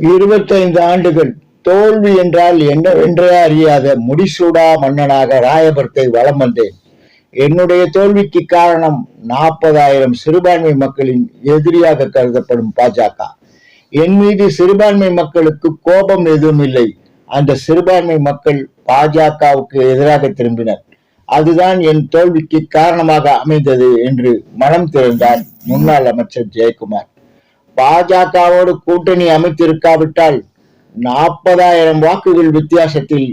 இருபத்தைந்து ஆண்டுகள் தோல்வி என்றால் என்னவென்றே அறியாத முடிசூடா மன்னனாக ராயபுரத்தை வலம் வந்தேன். என்னுடைய தோல்விக்கு காரணம் நாற்பதாயிரம் சிறுபான்மை மக்களின் எதிரியாக கருதப்படும் பாஜக. என் மீது சிறுபான்மை மக்களுக்கு கோபம் எதுவும் இல்லை. அந்த சிறுபான்மை மக்கள் பாஜகவுக்கு எதிராக திரும்பினர். அதுதான் என் தோல்விக்கு காரணமாக அமைந்தது என்று மனம் திறந்தார் முன்னாள் அமைச்சர் ஜெயக்குமார். பாஜகவோடு கூட்டணி அமைத்திருக்காவிட்டால் நாற்பதாயிரம் வாக்குகள் வித்தியாசத்தில்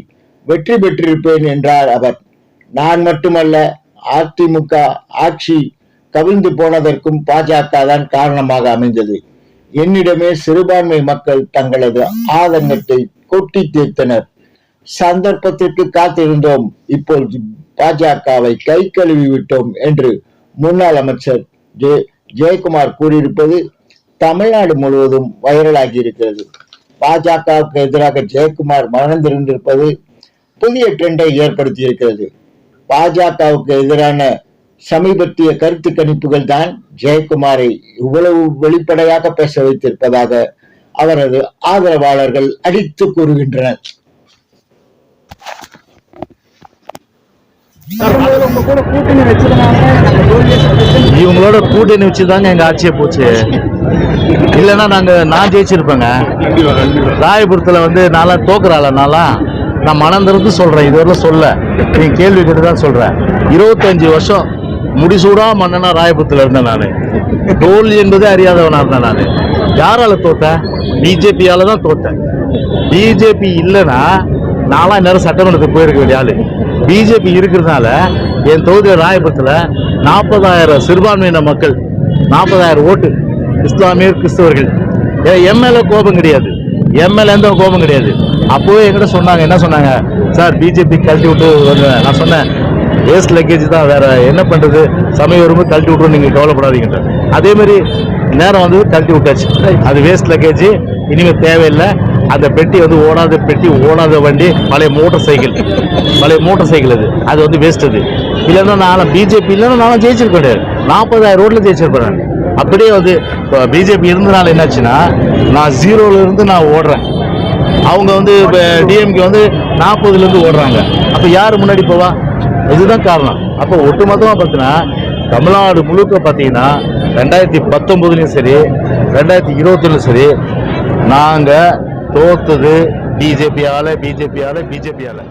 வெற்றி பெற்றிருப்பேன் என்றார் அவர். நான் மட்டுமல்ல அதிமுக ஆட்சி கவிழ்ந்து போனதற்கும் பாஜக தான் காரணமாக அமைந்தது. என்னிடமே சிறுபான்மை மக்கள் தங்களது ஆதங்கத்தை கொட்டி தீர்த்தனர். சந்தர்ப்பத்திற்கு காத்திருந்தோம் இப்பொழுது பாஜகவை கை கழுவி விட்டோம் என்று முன்னாள் அமைச்சர் ஜெ ஜெயக்குமார் கூறியிருப்பது தமிழ்நாடு முழுவதும் வைரலாகி இருக்கிறது. பாஜகவுக்கு எதிராக ஜெயக்குமார் மறந்திருந்திருப்பது புதிய ட்ரெண்டை ஏற்படுத்தி இருக்கிறது. பாஜகவுக்கு எதிரான சமீபத்திய கருத்து கணிப்புகள் தான் ஜெயக்குமாரை இவ்வளவு வெளிப்படையாக பேச வைத்திருப்பதாக அவரது ஆதரவாளர்கள் அடித்து கூறுகின்றனர். இவங்களோட கூட்டணி வச்சு தாங்க எங்க ஆட்சியை போச்சு. இல்லைன்னா நாங்க நான் ஜெயிச்சிருப்பேங்க. ராயபுரத்துல வந்து நான்லாம் தோக்குறாள் நான்லாம். நான் மனந்திருந்து திறந்து சொல்றேன் இதுவரையிலும் சொல்ல. நீ கேள்வி கேட்டு தான் சொல்றேன். இருபத்தஞ்சு வருஷம் முடிசூடா மன்னனா ராயபுரத்துல இருந்தேன் நான். தோல்வி என்பதே அறியாதவனா இருந்தேன் நான். யாரால தோத்தேன்? பிஜேபியால தான் தோத்தேன். பிஜேபி இல்லைன்னா நான்லாம் நேரம் சட்டமன்றத்துக்கு போயிருக்க வேண்டிய ஆளு. பிஜேபி இருக்கிறதுனால என் தொகுதி ராயபுரத்தில் நாற்பதாயிரம் சிறுபான்மையின மக்கள் நாற்பதாயிரம் ஓட்டு இஸ்லாமியர் கிறிஸ்தவர்கள். எம்எல்ஏ கோபம் கிடையாது. எம்எல்ஏ எந்த கோபம் கிடையாது. அப்போவே என்கிட்ட சொன்னாங்க என்ன சொன்னாங்க? சார் பிஜேபி கழட்டி விட்டு வந்தேன் நான் சொன்னேன் வேஸ்ட் லக்கேஜ் தான் வேற என்ன பண்ணுறது சமயம் வரும்போது கழட்டி விட்டுரும் நீங்கள் கவலைப்படாதீங்க அதேமாரி நேரம் வந்து கழட்டி விட்டாச்சு. அது வேஸ்ட் லக்கேஜ் இனிமேல் தேவையில்லை. அந்த பெட்டி வந்து ஓடாத பெட்டி ஓடாத வண்டி பழைய மோட்டர் சைக்கிள் பழைய மோட்டர் சைக்கிள் அது. அது வந்து வேஸ்ட் அது. இல்லைன்னா நான் பிஜேபி இல்லைன்னா நான் ஜெயிச்சிருப்பேன் நாற்பதாயிரம் ரோட்ல ஜெயிச்சிருப்பேன். அப்படியே வந்து பிஜேபி இருந்தனால என்னாச்சுன்னா நான் ஜீரோலேருந்து நான் ஓடுறேன். அவங்க வந்து இப்போ டிஎம்கே வந்து நாற்பதுலேருந்து ஓடுறாங்க. அப்போ யார் முன்னாடி போவா? இதுதான் காரணம். அப்போ ஒட்டுமொத்தமாக பார்த்தீங்கன்னா தமிழ்நாடு முழுக்க பார்த்தீங்கன்னா ரெண்டாயிரத்தி பத்தொம்போதுலேயும் சரி ரெண்டாயிரத்தி இருபத்திலும் சரி நாங்கள் தோத்தது. பிஜேபியால் பிஜேபியால் பிஜேபியால்